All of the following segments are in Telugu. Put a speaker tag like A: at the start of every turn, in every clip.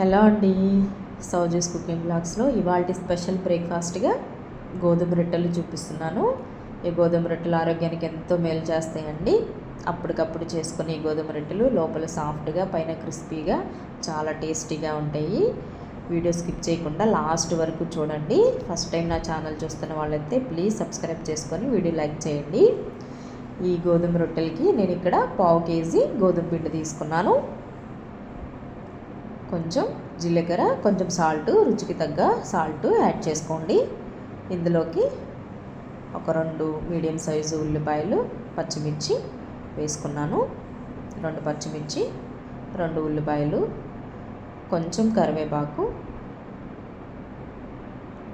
A: హలో అండి. సౌజీస్ కుకింగ్ బ్లాగ్స్లో ఇవాళ స్పెషల్ బ్రేక్ఫాస్ట్గా గోధుమ రొట్టెలు చూపిస్తున్నాను. ఈ గోధుమ రొట్టెలు ఆరోగ్యానికి ఎంతో మేలు చేస్తాయండి. అప్పటికప్పుడు చేసుకుని ఈ గోధుమ రొట్టెలు లోపల సాఫ్ట్గా పైన క్రిస్పీగా చాలా టేస్టీగా ఉంటాయి. వీడియో స్కిప్ చేయకుండా లాస్ట్ వరకు చూడండి. ఫస్ట్ టైం నా ఛానల్ చూస్తున్న వాళ్ళైతే ప్లీజ్ సబ్స్క్రైబ్ చేసుకొని వీడియో లైక్ చేయండి. ఈ గోధుమ రొట్టెలకి నేను ఇక్కడ పావు కేజీ గోధుమ పిండి తీసుకున్నాను. కొంచెం జీలకర్ర కొంచెం సాల్ట్ రుచికి తగ్గ సాల్ట్ యాడ్ చేసుకోండి. ఇందులోకి ఒక రెండు మీడియం సైజు ఉల్లిపాయలు పచ్చిమిర్చి వేసుకున్నాను. రెండు పచ్చిమిర్చి రెండు ఉల్లిపాయలు కొంచెం కరివేపాకు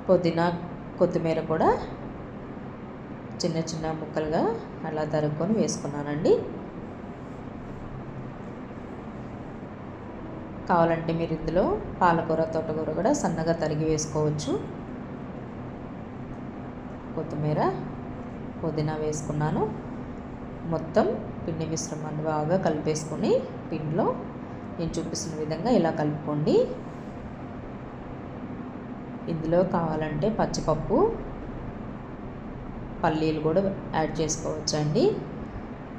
A: పుదీనా కొత్తిమీర కూడా చిన్న చిన్న ముక్కలుగా అలా తరుక్కొని వేసుకున్నానండి. కావాలంటే మీరు ఇందులో పాలకూర తోటకూర కూడా సన్నగా తరిగి వేసుకోవచ్చు. కొత్తిమీర పుదీనా వేసుకున్నాను. మొత్తం పిండి మిశ్రమాన్ని బాగా కలిపేసుకొని పిండిలో నేను చూపిస్తున్న విధంగా ఇలా కలుపుకోండి. ఇందులో కావాలంటే పచ్చిపప్పు పల్లీలు కూడా యాడ్ చేసుకోవచ్చండి.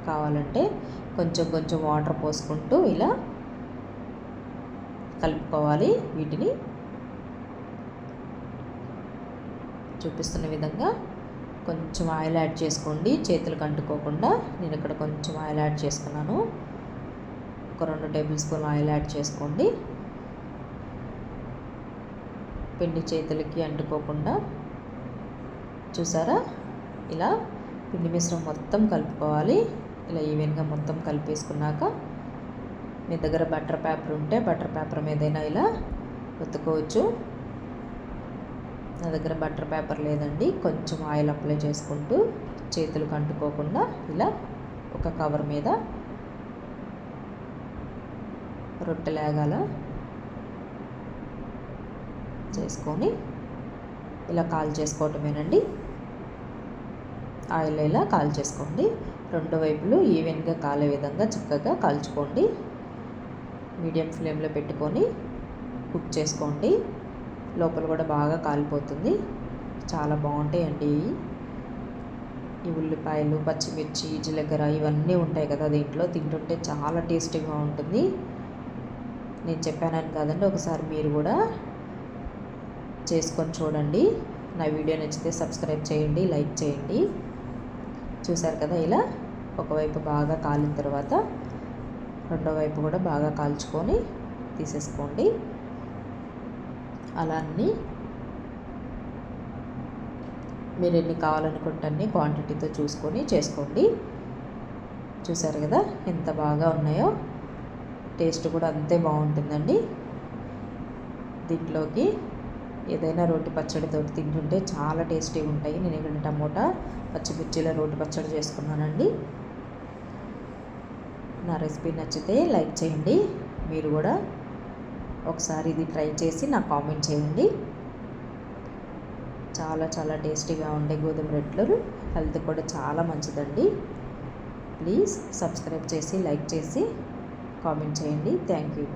A: కావాలంటే కొంచెం కొంచెం వాటర్ పోసుకుంటూ ఇలా కలుపుకోవాలి. వీటిని చూపిస్తున్న విధంగా కొంచెం ఆయిల్ యాడ్ చేసుకోండి. చేతులకు అంటుకోకుండా నేను ఇక్కడ కొంచెం ఆయిల్ యాడ్ చేసుకున్నాను. ఒక రెండు టేబుల్ స్పూన్ ఆయిల్ యాడ్ చేసుకోండి. పిండి చేతులకి అంటుకోకుండా చూసారా? ఇలా పిండి మిశ్రమం మొత్తం కలుపుకోవాలి. ఇలా ఈవెన్గా మొత్తం కలిపేసుకున్నాక మీ దగ్గర బటర్ పేపర్ ఉంటే బటర్ పేపర్ మీదైనా ఇలా ఉతుకోవచ్చు. నా దగ్గర బటర్ పేపర్ లేదండి. కొంచెం ఆయిల్ అప్లై చేసుకుంటూ చేతులు కంటుకోకుండా ఇలా ఒక కవర్ మీద రొట్టెలాగాల చేసుకొని ఇలా కాల్ చేసుకోవటమేనండి. ఆయిల్ ఇలా కాల్ చేసుకోండి. రెండు వైపులు ఈవెన్గా కాలే విధంగా చక్కగా కాల్చుకోండి. మీడియం ఫ్లేమ్లో పెట్టుకొని కుక్ చేసుకోండి. లోపల కూడా బాగా కాలిపోతుంది. చాలా బాగుంటాయండి. ఈ ఉల్లిపాయలు పచ్చిమిర్చి జీలకర్ర ఇవన్నీ ఉంటాయి కదా దీంట్లో. తింటుంటే చాలా టేస్టీగా ఉంటుంది. నేను చెప్పానని కాదండి ఒకసారి మీరు కూడా చేసుకొని చూడండి. నా వీడియో నచ్చితే సబ్స్క్రైబ్ చేయండి లైక్ చేయండి. చూసారు కదా ఇలా? ఒకవైపు బాగా కాలిన తర్వాత రెండో వైపు కూడా బాగా కాల్చుకొని తీసేసుకోండి. అలా అన్నీ. మీరు ఎన్ని కావాలనుకుంటే అన్ని క్వాంటిటీతో చూసుకొని చేసుకోండి. చూసారు కదా ఎంత బాగా ఉన్నాయో. టేస్ట్ కూడా అంతే బాగుంటుందండి. దీంట్లోకి ఏదైనా రోటి పచ్చడితో తింటుంటే చాలా టేస్టీగా ఉంటాయి. నేను ఇక్కడ టమోటా పచ్చిమిర్చిలో రోటి పచ్చడి చేసుకున్నానండి. నా రెసిపీ నచ్చితే లైక్ చేయండి. మీరు కూడా ఒకసారి ఇది ట్రై చేసి నాకు కామెంట్ చేయండి. చాలా చాలా టేస్టీగా ఉండే గోధుమ రొట్టెలు. హెల్త్ కూడా చాలా మంచిదండి. ప్లీజ్ సబ్స్క్రైబ్ చేసి లైక్ చేసి కామెంట్ చేయండి. Thank you.